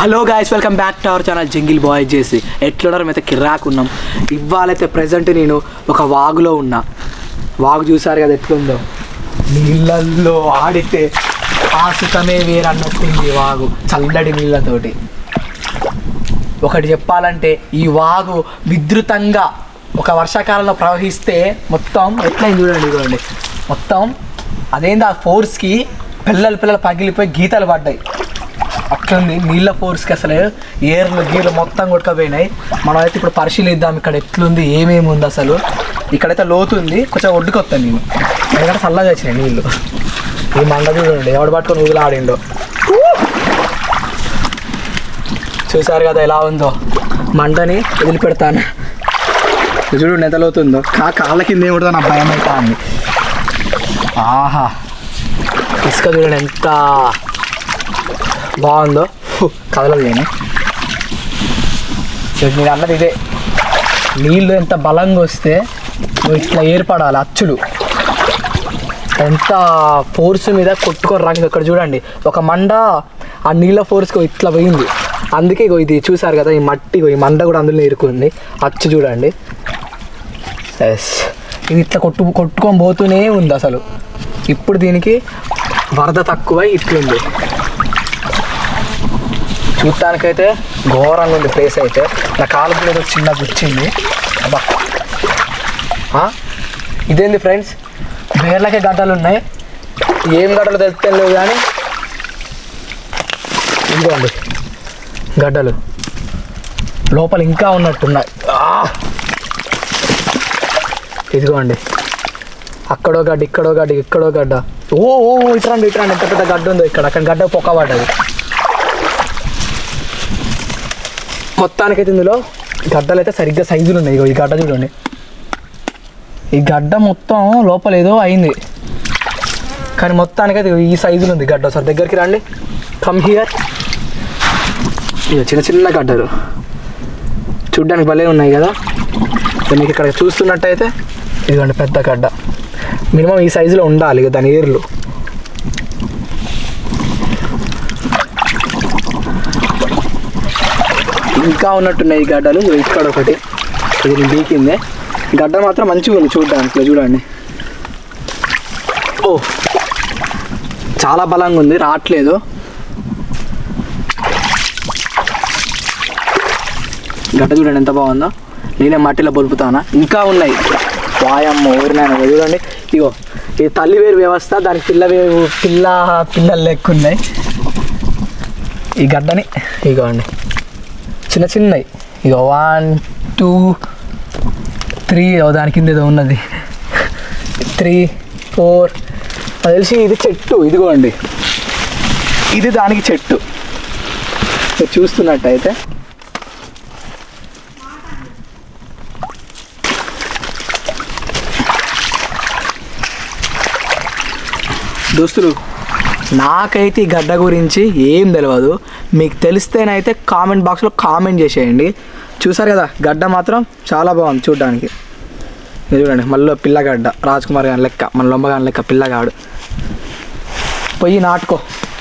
Hello guys welcome back to our channel jungle boy చేసి ఎట్లున్నారు అయితే కిరాకున్నాం. ఇవాళైతే ప్రజెంట్ నేను ఒక వాగులో ఉన్నా. వాగు చూసారు కదా ఎట్లుందో? నీళ్ళల్లో ఆడితే ఆసుతమే వేరన్నట్టుంది వాగు చల్లడి నీళ్ళతోటి. ఒకటి చెప్పాలంటే ఈ వాగు విద్రుతంగా ఒక వర్షాకాలంలో ప్రవహిస్తే మొత్తం ఎట్లయింది చూడండి చూడండి మొత్తం అదేంది ఆ ఫోర్స్కి పిల్లలు పిల్లలు పగిలిపోయి గీతలు పడ్డాయి. అట్లుంది నీళ్ళ ఫోర్స్కి అసలు ఏర్లు గీర్లు మొత్తం కొట్టుకపోయినాయి. మనం అయితే ఇప్పుడు పరిశీలిద్దాం ఇక్కడ ఎట్లుంది ఏమేమి ఉంది అసలు. ఇక్కడైతే లోతు ఉంది కొంచెం ఒడ్డుకొస్తాను నేను ఎందుకంటే చల్లగా వచ్చినాయి నీళ్ళు ఈ మండ చూడండి ఎవడు పట్టుకొని ఊగులాడిండో. చూసారు కదా ఎలా ఉందో. మండని వదిలిపెడతాను. చూడు ఎంత లోతుందో కా కాళ్ళ కింద ఏముంటుందో నా భయం అయితే అంది ఆహా. ఇసుక చూడండి ఎంత బాగుందో. కదలదు నేను చూడు, నేను అన్నది ఇదే. నీళ్ళు ఎంత బలంగా వస్తే నువ్వు ఇట్లా ఏర్పడాలి అచ్చులు. ఎంత ఫోర్స్ మీద కొట్టుకొని రాక ఇక్కడ చూడండి. ఒక మండ ఆ నీళ్ళ ఫోర్స్కి ఇట్లా పోయింది. అందుకే ఇగో ఇది చూసారు కదా ఈ మట్టి ఈ మండ కూడా అందులో ఇరుకుంది అచ్చు చూడండి. ఎస్ ఇది ఇట్లా కొట్టు కొట్టుకొని పోతూనే ఉంది అసలు. ఇప్పుడు దీనికి వరద తక్కువై ఇట్లుంది. చూడటానికైతే ఘోరంగా ఉంది ప్లేస్ అయితే. నా కాలు మీద ఏదో చిన్న గుచ్చింది. అబ్బా. ఇదేంది ఫ్రెండ్స్ బేర్లకే గడ్డలు ఉన్నాయి. ఏం గడ్డలు తెలుస్తాం లేవు కానీ ఇదిగోండి. గడ్డలు. లోపల ఇంకా ఉన్నట్టున్నాయి. ఇదిగోండి. అక్కడో గడ్డ ఇక్కడో గడ్డ ఇక్కడో గడ్డ. ఓ ఓ ఓ, ఇట్రండి ఇట్రండి ఎంత పెద్ద గడ్డ ఉందో ఇక్కడ. అక్కడ గడ్డ పొక్క పడ్డది. మొత్తానికైతే ఇందులో గడ్డలు అయితే సరిగ్గా సైజులు ఉన్నాయి. ఇగో ఈ గడ్డ చూడండి. ఈ గడ్డ మొత్తం లోపల ఏదో అయింది. కానీ మొత్తానికైతే ఈ సైజులు ఉంది గడ్డ. సార్ దగ్గరికి రండి. కమ్ హియర్ ఇక చిన్న చిన్న గడ్డలు. చూడ్డానికి భలే ఉన్నాయి కదా. మీకు ఇక్కడ చూస్తున్నట్టయితే ఇదిగోండి పెద్ద గడ్డ. మినిమం ఈ సైజులో ఉండాలి ఇక దాని ఏర్లు. ఇంకా ఉన్నట్టున్నాయి ఈ గడ్డలు. ఇక్కడ ఒకటి. ఇది బీకిందే. గడ్డ మాత్రం మంచిగా ఉంది చూడడానికి చూడండి. ఓ చాలా బలంగా ఉంది రావట్లేదు. గడ్డ చూడండి ఎంత బాగుందో. నేనే మట్టిలో బొలుపుతానా? ఇంకా ఉన్నాయి. వాయమ్మ ఊరినాయన చూడండి. ఇగో ఈ తల్లి వేరు వ్యవస్థ దానికి పిల్ల వేరు పిల్ల పిల్లలు లెక్క ఉన్నాయి. ఈ గడ్డని ఇగో అండి చిన్న చిన్నవి ఇక వన్ టూ త్రీ దాని కింద ఏదో ఉన్నది. త్రీ ఫోర్ నాకు తెలిసి ఇది చెట్టు ఇదిగోండి. ఇది దానికి చెట్టు. చూస్తున్నట్టయితే. దోస్తులు నాకైతే ఈ గడ్డ గురించి ఏం తెలియదు మీకు తెలిస్తేనైతే కామెంట్ బాక్స్లో కామెంట్ చేసేయండి. చూసారు కదా గడ్డ మాత్రం చాలా బాగుంది చూడడానికి. చూడండి మళ్ళీ పిల్లగడ్డ రాజ్ కుమార్ గారి లెక్క మన లొంబ గారి లెక్క పిల్లగాడు. పొయ్యి నాటుకో.